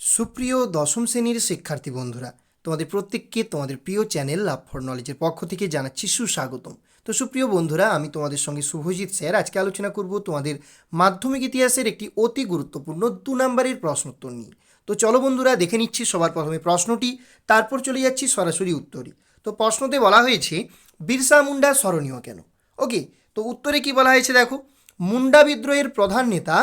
সুপ্রিয় দশম শ্রেণির শিক্ষার্থী বন্ধুরা, তোমাদের প্রত্যেককে তোমাদের প্রিয় চ্যানেল লাভ ফর নলেজের পক্ষ থেকে জানাচ্ছি সুস্বাগতম। তো সুপ্রিয় বন্ধুরা, আমি তোমাদের সঙ্গে শুভজিৎ স্যার আজকে আলোচনা করব তোমাদের মাধ্যমিক ইতিহাসের একটি অতি গুরুত্বপূর্ণ দু নম্বরের প্রশ্নোত্তর নিয়ে। তো চলো বন্ধুরা, দেখে নিচ্ছি সবার প্রথমে প্রশ্নটি, তারপর চলে যাচ্ছি সরাসরি উত্তরে। তো প্রশ্নতে বলা হয়েছে, বিরসা মুন্ডা স্মরণীয় কেন? ওকে, তো উত্তরে কি বলা হয়েছে দেখো, মুন্ডা বিদ্রোহের প্রধান নেতা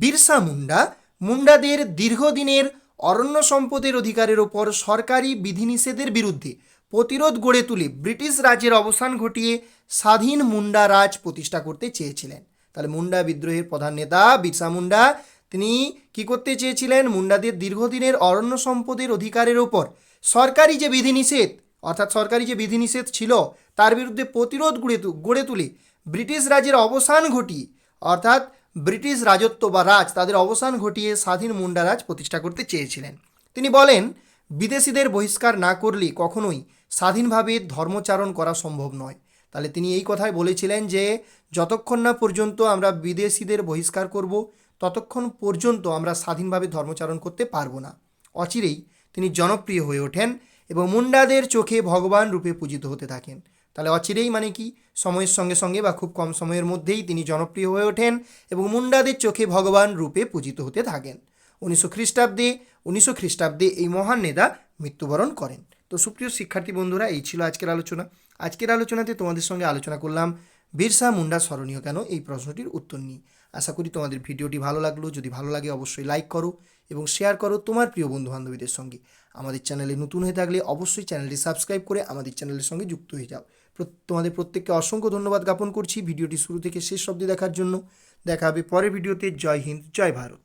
বিরসা মুন্ডা মুন্ডাদের দীর্ঘদিনের অরণ্য সম্পদের অধিকারের ওপর সরকারি বিধিনিষেধের বিরুদ্ধে প্রতিরোধ গড়ে তুলে ব্রিটিশ রাজের অবসান ঘটিয়ে স্বাধীন মুন্ডা রাজ প্রতিষ্ঠা করতে চেয়েছিলেন। তাহলে মুন্ডা বিদ্রোহের প্রধান নেতা বিরসা মুন্ডা, তিনি কি করতে চেয়েছিলেন? মুন্ডাদের দীর্ঘদিনের অরণ্য সম্পদের অধিকারের ওপর সরকারি যে বিধিনিষেধ, অর্থাৎ সরকারি যে বিধিনিষেধ ছিল, তার বিরুদ্ধে প্রতিরোধ গড়ে গড়ে তুলে ব্রিটিশ রাজের অবসান ঘটিয়ে, অর্থাৎ ব্রিটিশ রাজত্ব বা রাজ তাদের অবসান ঘটিয়ে স্বাধীন মুন্ডা রাজ প্রতিষ্ঠা করতে চেয়েছিলেন। তিনি বলেন, বিদেশিদের বহিষ্কার না করলে কখনোই স্বাধীনভাবে ধর্মচারণ করা সম্ভব নয়। তাহলে তিনি এই কথাই বলেছিলেন যে, যতক্ষণ না পর্যন্ত আমরা বিদেশিদের বহিষ্কার করব, ততক্ষণ পর্যন্ত আমরা স্বাধীনভাবে ধর্মচারণ করতে পারব না। অচিরেই তিনি জনপ্রিয় হয়ে ওঠেন এবং মুন্ডাদের চোখে ভগবান রূপে পূজিত হতে থাকেন। তাহলে অচিরেই মানে কি? সময়ের সঙ্গে সঙ্গে বা খুব কম সময়ের মধ্যেই তিনি জনপ্রিয় হয়ে ওঠেন এবং মুন্ডাদের চোখে ভগবান রূপে পূজিত হতে থাকেন। উনিশশো খ্রিস্টাব্দে উনিশশো খ্রিস্টাব্দে এই মহান নেতা মৃত্যুবরণ করেন। তো সুপ্রিয় শিক্ষার্থী বন্ধুরা, এই ছিল আজকের আলোচনা। আজকের আলোচনাতে তোমাদের সঙ্গে আলোচনা করলাম বিরসা মুন্ডা স্মরণীয় কেন এই প্রশ্নটির উত্তর নিয়ে আশা করি তোমাদের ভিডিওটি ভালো লাগল। যদি ভালো লাগে অবশ্যই লাইক করো এবং শেয়ার করো তোমার প্রিয় বন্ধু বান্ধবীদের সঙ্গে। আমাদের চ্যানেলে নতুন হয়ে থাকলে অবশ্যই চ্যানেলটি সাবস্ক্রাইব করে আমাদের চ্যানেলের সঙ্গে যুক্ত হয়ে যাও। তোমাদের প্রত্যেককে অসংখ্য ধন্যবাদ জ্ঞাপন করছি ভিডিওটি শুরু থেকে শেষ অবধি দেখার জন্য। দেখা হবে পরের ভিডিওতে। জয় হিন্দ, জয় ভারত।